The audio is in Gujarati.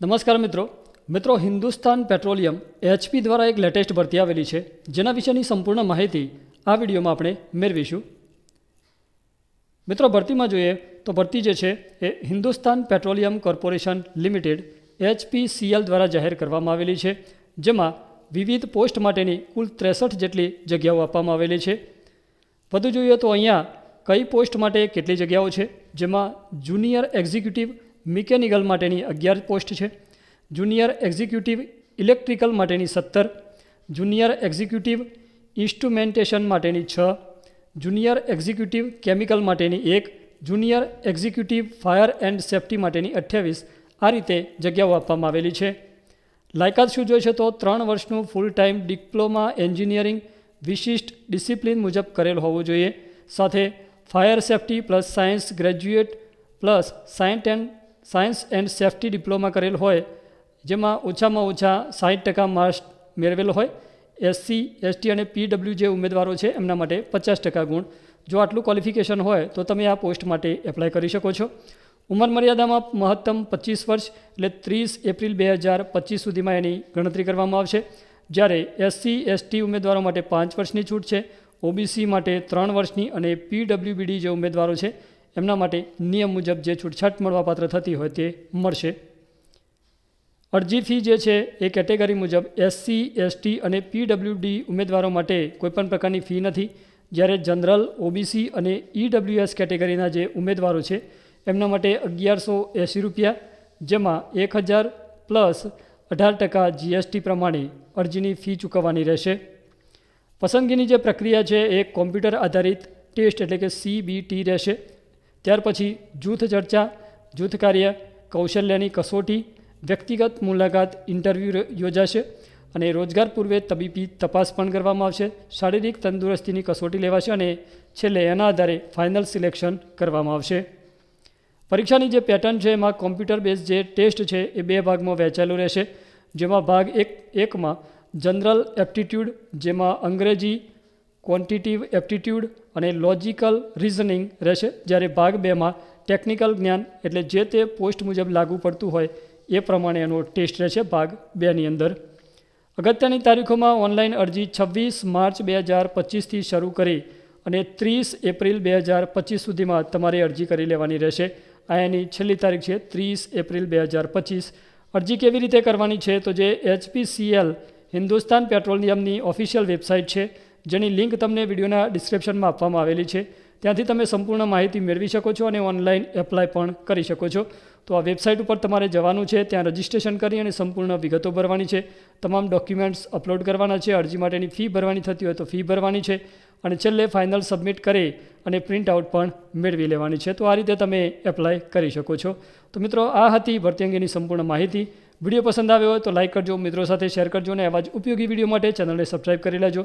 નમસ્કાર મિત્રો. મિત્રો, હિન્દુસ્તાન પેટ્રોલિયમ એચપી દ્વારા એક લેટેસ્ટ ભરતી આવેલી છે, જેના વિશેની સંપૂર્ણ માહિતી આ વિડીયોમાં આપણે મેળવીશું. મિત્રો, ભરતીમાં જોઈએ તો ભરતી જે છે એ Hindustan petroleum corporation limited HPCL દ્વારા જાહેર કરવામાં આવેલી છે, જેમાં વિવિધ પોસ્ટ માટેની કુલ ત્રેસઠ જેટલી જગ્યાઓ આપવામાં આવેલી છે. વધુ જોઈએ તો અહીંયા કઈ પોસ્ટ માટે કેટલી જગ્યાઓ છે, જેમાં જુનિયર એક્ઝિક્યુટિવ મિકેનિકલ માટેની અગિયાર પોસ્ટ છે. જુનિયર એક્ઝિક્યુટિવ ઇલેક્ટ્રિકલ માટેની સત્તર. જુનિયર એક્ઝિક્યુટિવ ઇન્સ્ટ્રુમેન્ટેશન માટેની છ. જુનિયર એક્ઝિક્યુટિવ કેમિકલ માટેની એક. Junior executive fire and safety માટેની અઠ્યાવીસ. આ રીતે જગ્યાઓ આપવામાં આવેલી છે. લાયકાત શું જોઈએ છે તો ત્રણ વર્ષનું ફૂલ ટાઈમ ડિપ્લોમા એન્જિનિયરિંગ વિશિષ્ટ ડિસિપ્લિન મુજબ કરેલ હોવું જોઈએ. સાથે fire safety plus science graduate plus science and science and safety diploma કરેલ હોય, જેમાં ઓછામાં ઓછા સાઠ ટકા માર્ક્સ મેળવેલ હોય એસસી એસટી અને પીડબ્લ્યુ જે ઉમેદવારો છે, એમના માટે પચાસ ટકા ગુણ. જો આટલું ક્વોલિફિકેશન હોય, તો તમે આ પોસ્ટ માટે એપ્લાય કરી શકો છો. ઉંમર મર્યાદામાં મહત્તમ પચીસ વર્ષ, એટલે ત્રીસ એપ્રિલ બે હજાર પચીસ સુધીમાં એની ગણતરી કરવામાં આવશે. જ્યારે એસસી એસટી ઉમેદવારો માટે પાંચ વર્ષની છૂટ છે ઓબીસી માટે ત્રણ વર્ષની અને પીડબ્લ્યુબીડી જે ઉમેદવારો છે એમના માટે નિયમ મુજબ જે છૂટછાટ મળવાપાત્ર થતી હોય તે મળશે. અરજી ફી જે છે એ કેટેગરી મુજબ એસસી એસટી અને પીડબ્લ્યુડી ઉમેદવારો માટે કોઈપણ પ્રકારની ફી નથી. જ્યારે જનરલ ઓબીસી અને ઈડબ્લ્યુએસ કેટેગરીના જે ઉમેદવારો છે, એમના માટે અગિયારસો એંસી રૂપિયા, જેમાં એક હજાર પ્લસ અઢાર ટકા જીએસટી પ્રમાણે અરજીની ફી ચૂકવવાની રહેશે. પસંદગીની જે પ્રક્રિયા છે એ કોમ્પ્યુટર આધારિત ટેસ્ટ એટલે કે સીબીટી રહેશે. ત્યાર પછી જૂથ ચર્ચા, જૂથ કાર્ય, કૌશલ્યની કસોટી, વ્યક્તિગત મુલાકાત, ઇન્ટરવ્યૂ યોજાશે અને રોજગાર પૂર્વે તબીબી તપાસ પણ કરવામાં આવશે. શારીરિક તંદુરસ્તીની કસોટી લેવાશે અને છેલ્લે એના આધારે ફાઇનલ સિલેક્શન કરવામાં આવશે. પરીક્ષાની જે પેટર્ન છે એમાં કોમ્પ્યુટર બેઝ જે ટેસ્ટ છે એ બે ભાગમાં વહેંચાયેલું રહેશે. જેમાં ભાગ એક, એકમાં જનરલ એપ્ટિટ્યૂડ, જેમાં અંગ્રેજી ક્વોન્ટિટિવ એપ્ટિટ્યૂડ અને લોજિકલ રિઝનિંગ રહેશે. જ્યારે ભાગ બેમાં ટેકનિકલ જ્ઞાન એટલે જે તે પોસ્ટ મુજબ લાગુ પડતું હોય, એ પ્રમાણે એનો ટેસ્ટ રહેશે ભાગ બેની અંદર. અગત્યની તારીખોમાં ઓનલાઈન અરજી છવ્વીસ માર્ચ બે હજાર પચીસથી શરૂ કરી અને ત્રીસ એપ્રિલ બે હજાર પચીસ સુધીમાં તમારે અરજી કરી લેવાની રહેશે. આ એની છેલ્લી તારીખ છે, ત્રીસ એપ્રિલ બે હજાર પચીસ. અરજી કેવી રીતે કરવાની છે? તો જે એચપીસીએલ હિન્દુસ્તાન પેટ્રોલિયમની ઓફિશિયલ વેબસાઇટ છે. જેની લિંક તમને વિડીયોના ડિસ્ક્રિપ્શનમાં આપવામાં આવેલી છે. ત્યાંથી તમે સંપૂર્ણ માહિતી મેળવી શકો છો અને ઓનલાઈન એપ્લાય પણ કરી શકો છો. તો આ વેબસાઇટ ઉપર તમારે જવાનું છે, ત્યાં રજિસ્ટ્રેશન કરી અને સંપૂર્ણ વિગતો ભરવાની છે. તમામ ડોક્યુમેન્ટ્સ અપલોડ કરવાના છે, અરજી માટેની ફી ભરવાની થતી હોય તો ફી ભરવાની છે અને છેલ્લે ફાઇનલ સબમિટ કરી અને પ્રિન્ટ આઉટ પણ મેળવી લેવાની છે. તો આ રીતે તમે એપ્લાય કરી શકો છો. તો મિત્રો, આ હતી ભરતી અંગેની સંપૂર્ણ માહિતી. વીડિયો પસંદ આવ્યો હોય તો લાઇક કરજો, મિત્રો સાથે શેર કરજો અને આવા જ ઉપયોગી વીડિયો માટે ચેનલને સબસ્ક્રાઈબ કરી લેજો.